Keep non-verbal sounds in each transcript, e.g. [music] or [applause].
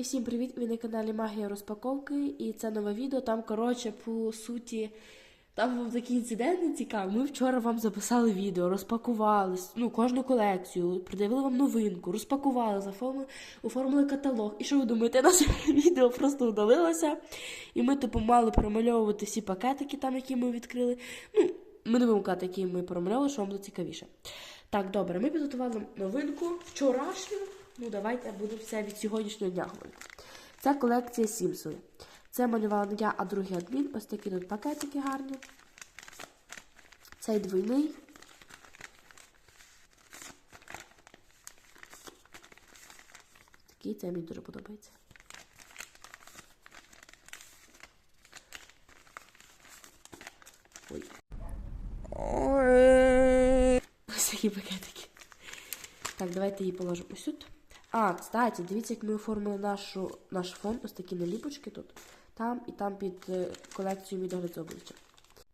І всім привіт! Ви на каналі Магія розпаковки. І це нове відео. Там, коротше, по суті, там був такий інцидент не цікавий. Ми вчора вам записали відео, розпакували ну, кожну колекцію, придивили вам новинку, розпакували, заформили, оформили каталог. І що ви думаєте, наше [laughs] відео просто удалилося. І ми типу мали промальовувати всі пакетики, там, які ми відкрили. Ну, ми не будемо казати, які ми промальовували, що вам буде цікавіше. Так, добре, ми підготували новинку вчорашню. Ну, давайте буду все від сьогоднішнього дня говорити. Це колекція Сімсони. Це малювала не я, а другий адмін. Ось такі тут пакетики гарні. Цей двойний. Такий це мені дуже подобається. Ой. Ось такі пакетики. Так, давайте її положимо тут. А, кстати, дивіться, як ми оформили нашу, наш фон. Ось такі наліпочки тут. Там і там під е, колекцію мій догляд з обличчя.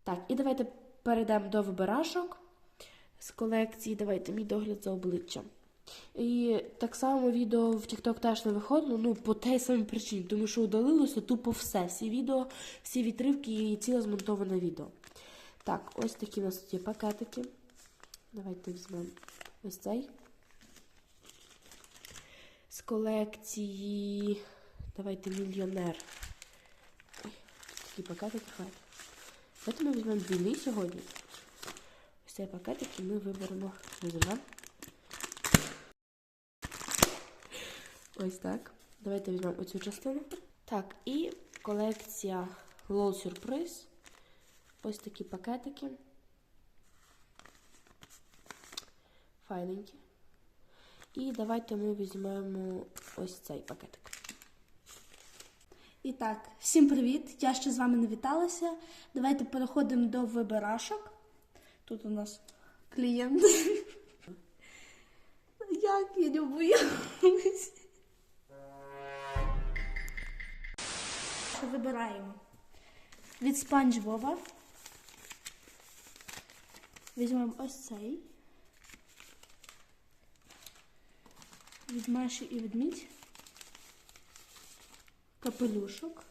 Так, і давайте перейдемо до вибирашок з колекції. Давайте мій догляд за обличчям. І так само відео в TikTok теж не виходило, ну, по тій самій причині, тому що удалилося тупо все. Всі відео, всі відривки і ціле змонтоване відео. Так, ось такі у нас є пакетики. Давайте візьмемо ось цей. З колекції. Давайте мільйонер. Такі пакетики хай. Давайте ми візьмемо двійний сьогодні. Ось цей пакетик і ми виберемо візьмемо. Ось так. Давайте візьмемо оцю частину. Так, і колекція Low Surprise. Ось такі пакетики. Файненькі. І давайте ми візьмемо ось цей пакетик. І так, всім привіт! Я ще з вами не віталася. Давайте переходимо до вибирашок. Тут у нас клієнт. [laughs] Як я не боюсь. Вибираємо від Спанч Боба. Візьмемо ось цей. Від Маші і ведмідь. Капелюшок.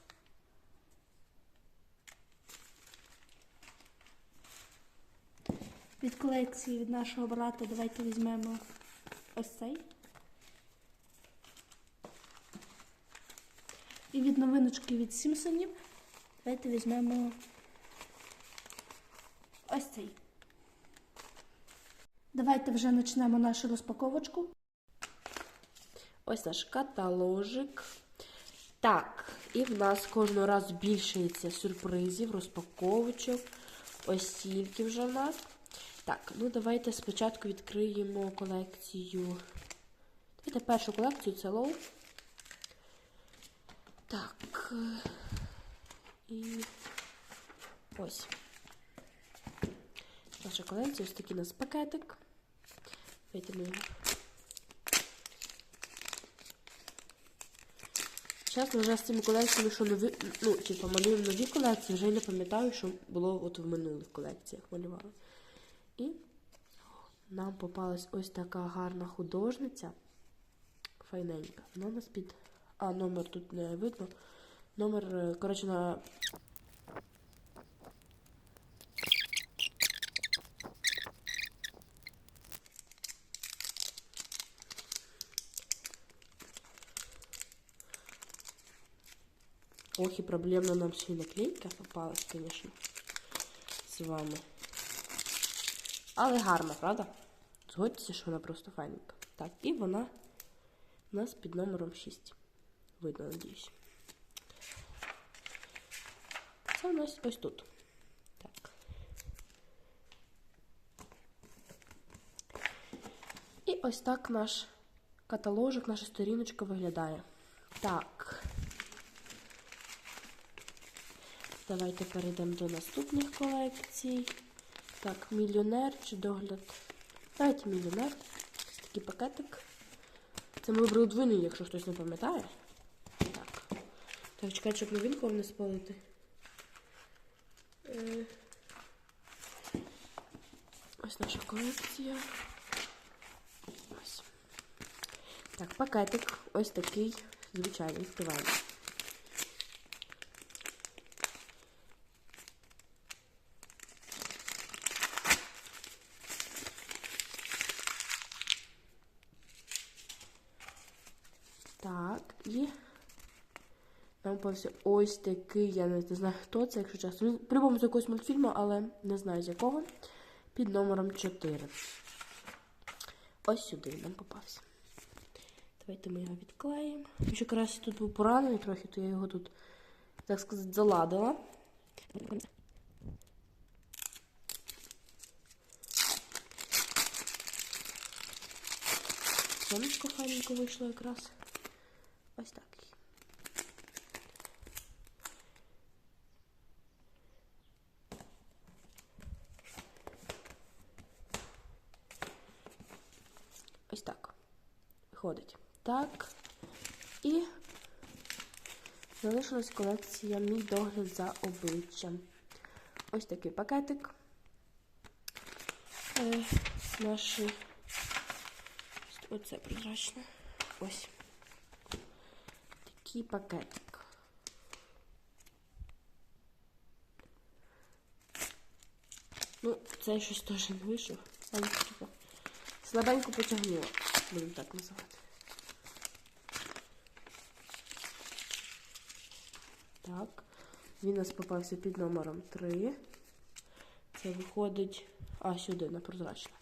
Від колекції від нашого брата давайте візьмемо ось цей. І від новиночки від Сімпсонів давайте візьмемо ось цей. Давайте вже почнемо нашу розпаковочку. Ось наш каталожик. Так, і в нас кожного разу збільшується сюрпризів, розпаковочок. Ось стільки вже в нас. Так, ну давайте спочатку відкриємо колекцію. Давайте першу колекцію це лоу. Так. І ось. Наша колекція, ось такий у нас пакетик. Давайте ми Чесно, вже з цими колекціями, що нові, ну, типу, малюємо нові колекції, вже не пам'ятаю, що було от в минулих колекціях малювали. І нам попалась ось така гарна художниця. Файненька. Вона нас під. А, номер тут не видно. Номер, е, коротше, на. Проблемна нам ще й наклейка попалась, звісно, з вами. Але гарна, правда? Згодьтеся, що вона просто файненька. Так, і вона у нас під номером 6. Видно, надіюсь. Це у нас ось тут. Так. І ось так наш каталожик, наша сторіночка виглядає. Так. Давайте перейдемо до наступних колекцій. Так, мільйонер чи догляд. Давайте мільйонер. Ось такий пакетик. Це ми вибрали двойний, якщо хтось не пам'ятає. Так. Так, чекайте, щоб новинку не спалити. Е, Ось наша колекція. Ось. Так, пакетик ось такий Звичайно, відкриваємо. Так, і нам ось такий, я не знаю, хто це, якщо чесно. Ну, По-любому з якогось мультфільму, але не знаю з якого. Під номером 4. Ось сюди нам попався. Давайте ми його відклеїмо. Він ще якраз тут був поранений трохи, то я його тут, так сказати, заладила. Сонечко файненько вийшло якраз. Ось так. Ось так. Виходить. Так. І залишилась колекція мій догляд за обличчям. Ось такий пакетик. Е, наші. Оце прозрачне. Ось. Такий пакетик. Ну, цей щось теж не вийшов. Але типу, слабенько потягнула, будемо так називати. Так, він у нас попався під номером 3. Це виходить. А, сюди, на прозрачне.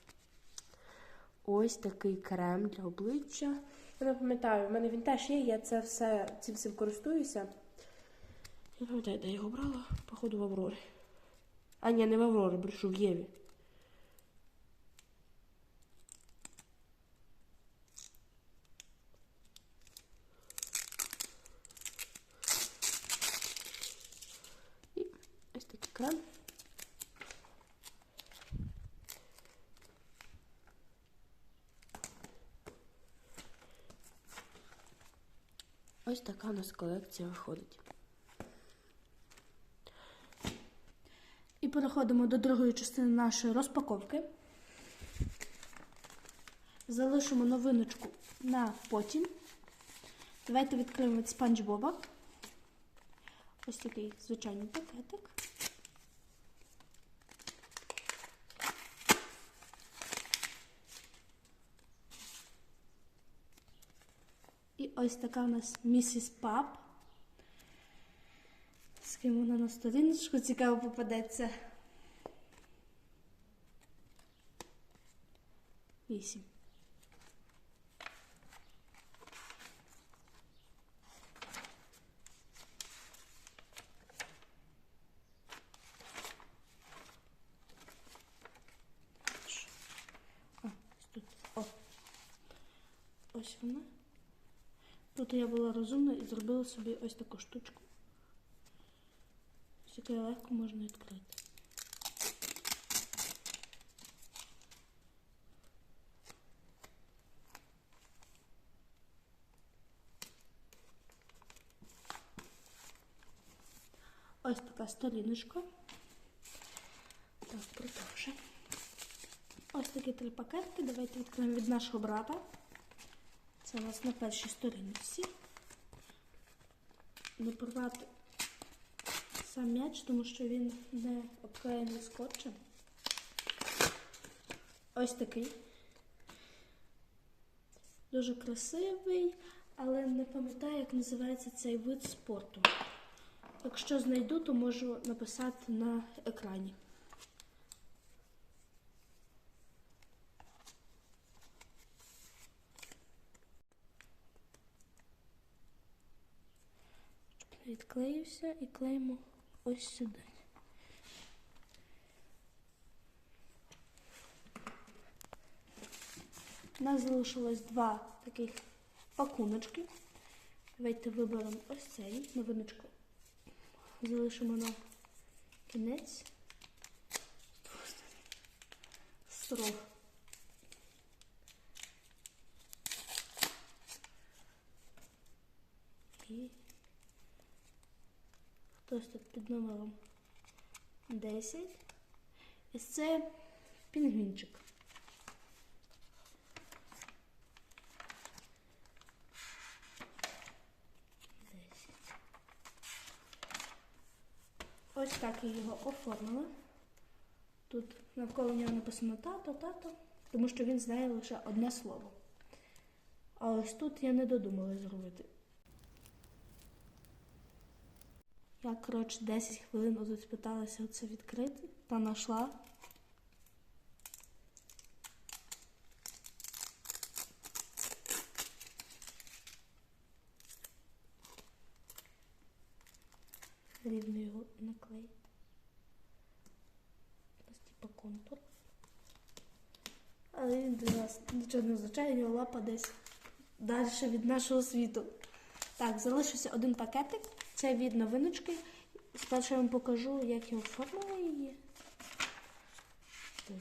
Ось такий крем для обличчя. Я не пам'ятаю, в мене він теж є, я це все, цим всім користуюся. Я пам'ятаю, де я його брала, походу в Аврорі. А, ні, не в Аврорі, брешу, в Єві. І ось такий крем. Ось така у нас колекція виходить. І переходимо до другої частини нашої розпаковки. Залишимо новиночку на потім. Давайте відкриємо від спанч Боба. Ось такий звичайний пакетик. І ось така у нас місіс Пап. З ким вона на сторіночку цікаво попадеться. Вісім. О. Ось вона. Тут я була розумна і зробила собі ось таку штучку. Ось яку легко можна відкрити. Ось така сторіночка. Так, продовжуємо. Ось такі три пакетки. Давайте відкриємо від нашого брата. Це у нас на першій сторінці. Не порвати сам м'яч, тому що він не обклеєний скотчем. Ось такий. Дуже красивий, але не пам'ятаю, як називається цей вид спорту. Якщо знайду, то можу написати на екрані. Відклеївся і клеїмо ось сюди. У нас залишилось два таких пакуночки. Давайте виберемо ось цей новиночку. Залишимо на кінець. Срок. Ось тут під номером 10. І це пінгвінчик. Ось так я його оформила. Тут навколо нього написано тато, тато, тому що він знає лише одне слово. А ось тут я не додумала зробити. Я, коротше, 10 хвилин тут спиталася це відкрити та знайшла. Рівно його наклеїти. Ось типа контур. Але він для нас нічого не означає, його лапа десь далі від нашого світу. Так, залишився один пакетик. Це від новиночки. Спершу я вам покажу, як я оформила її. Ой,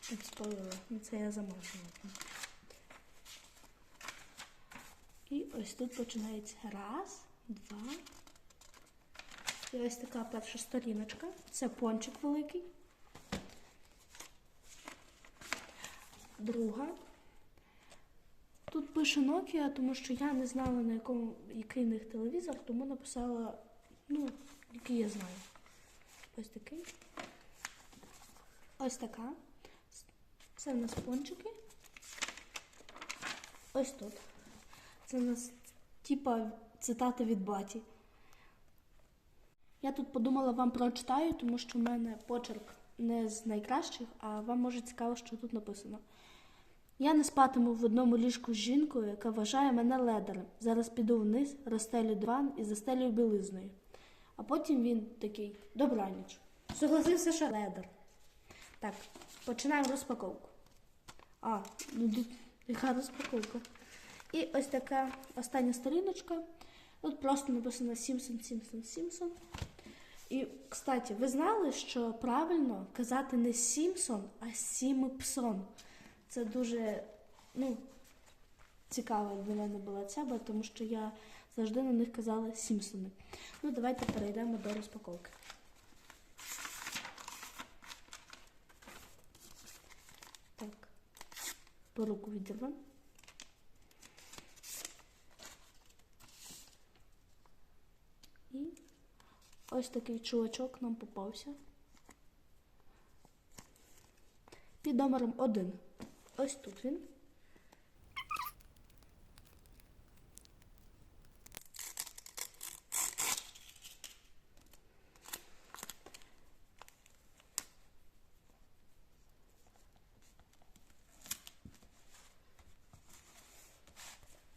Чуть спалила. Ну, Це я замазала. І ось тут починається раз, два. І ось така перша сторіночка. Це пончик великий. Друга. Тут пише Nokia, тому що я не знала, на якому який в них телевізор, тому написала, ну, який я знаю. Ось такий. Ось така. Це в нас пончики. Ось тут. Це в нас типа цитати від баті. Я тут подумала, вам прочитаю, тому що в мене почерк не з найкращих, а вам може цікаво, що тут написано. Я не спатиму в одному ліжку з жінкою, яка вважає мене ледарем. Зараз піду вниз, розстелю диван і застелю білизною. А потім він такий добраніч. Согласився, що ледар. Так, починаємо розпаковку. А, ну яка розпаковка. І ось така остання сторіночка. Тут просто написано Сімсон, Сімсон, Сімсон. І, кстати, ви знали, що правильно казати не Сімсон, а Сімпсон. Це дуже ну, цікава для мене була ця, тому що я завжди на них казала Сімпсони. Ну, давайте перейдемо до розпаковки. Так, по руку відірвемо. І ось такий чувачок нам попався. Під номером 1. Ось тут він.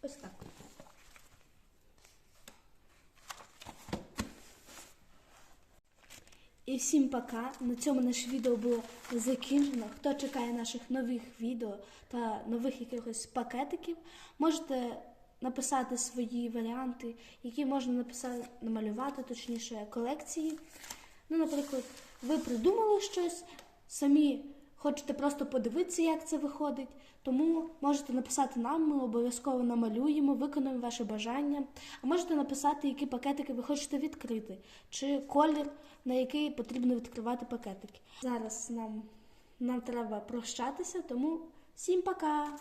Ось так. І всім пока. На цьому наше відео було закінчено. Хто чекає наших нових відео та нових якихось пакетиків, можете написати свої варіанти, які можна написати, намалювати, точніше, колекції. Ну, наприклад, ви придумали щось, самі хочете просто подивитися, як це виходить. Тому можете написати нам, ми обов'язково намалюємо, виконуємо ваше бажання. А можете написати, які пакетики ви хочете відкрити, чи колір, на який потрібно відкривати пакетики. Зараз нам, нам треба прощатися, тому всім пока!